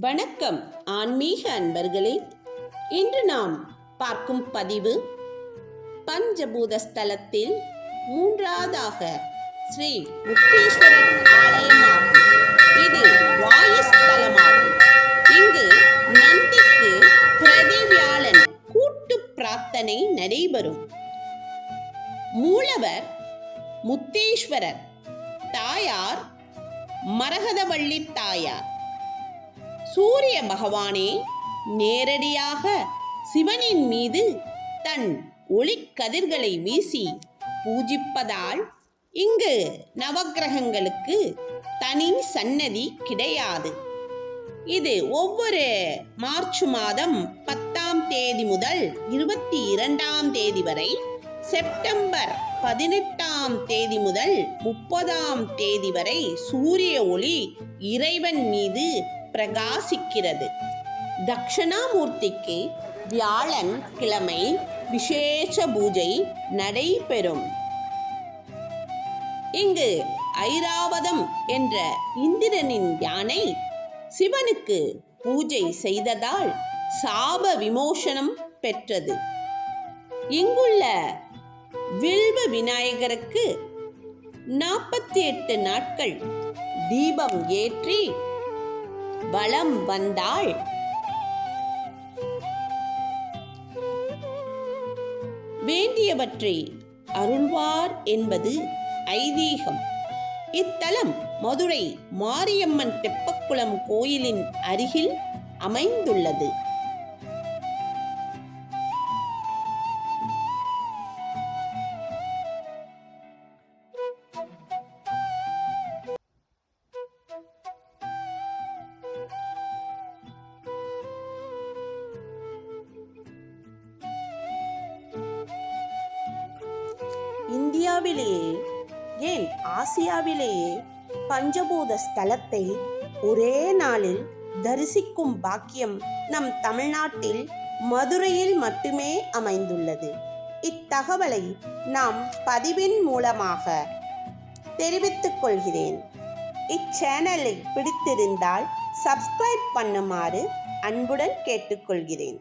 வணக்கம் ஆன்மீக அன்பர்களே. இன்று நாம் பார்க்கும் பதிவு பஞ்சபூத ஸ்தலத்தில் மூன்றாவதாக ஸ்ரீ முக்தீஸ்வரர் ஆலயமாகும். இது வாயு ஸ்தலமாகும் இங்கு நந்திக்கு பிரதி கூட்டு பிரார்த்தனை நடைபெறும். மூலவர் முத்தேஸ்வரர் தாயார் மரகதவள்ளி தாயார். சூரிய பகவானே நேரடியாக சிவனின் மீது தன் ஒளிக்கதிர்களை வீசி பூஜிப்பதால் இங்கு நவக்கிரகங்களுக்கு தனி சன்னதி கிடையாது. இது ஒவ்வொரு மார்ச் மாதம் பத்தாம் தேதி முதல் இருபத்தி இரண்டாம் தேதி வரை செப்டம்பர் பதினெட்டாம் தேதி முதல் முப்பதாம் தேதி வரை சூரிய ஒளி இறைவன் மீது பிரகாசிக்கிறது. தக்ஷணாமூர்த்திக்கு வியாழன் கிழமை விசேஷ பூஜை நடைபெறும். இங்கு ஐராவதம் என்ற இந்திரனின் யானை சிவனுக்கு பூஜை செய்ததால் சாப விமோசனம் பெற்றது. இங்குள்ள வில்வ விநாயகருக்கு நாற்பத்தி எட்டு நாட்கள் தீபம் ஏற்றி வலம் வந்தாள். வேண்டியவற்றை அருள்வார் என்பது ஐதீகம். இத்தலம் மதுரை மாரியம்மன் தெப்பக்குளம் கோயிலின் அருகில் அமைந்துள்ளது. இந்தியாவிலேயே ஏன் ஆசியாவிலேயே பஞ்சபூத ஸ்தலத்தை ஒரே நாளில் தரிசிக்கும் பாக்கியம் நம் தமிழ்நாட்டில் மதுரையில் மட்டுமே அமைந்துள்ளது. இத்தகவலை நாம் பதிவின் மூலமாக தெரிவித்துக் கொள்கிறேன். இச்சேனலை பிடித்திருந்தால் சப்ஸ்கிரைப் பண்ணுமாறு அன்புடன் கேட்டுக்கொள்கிறேன்.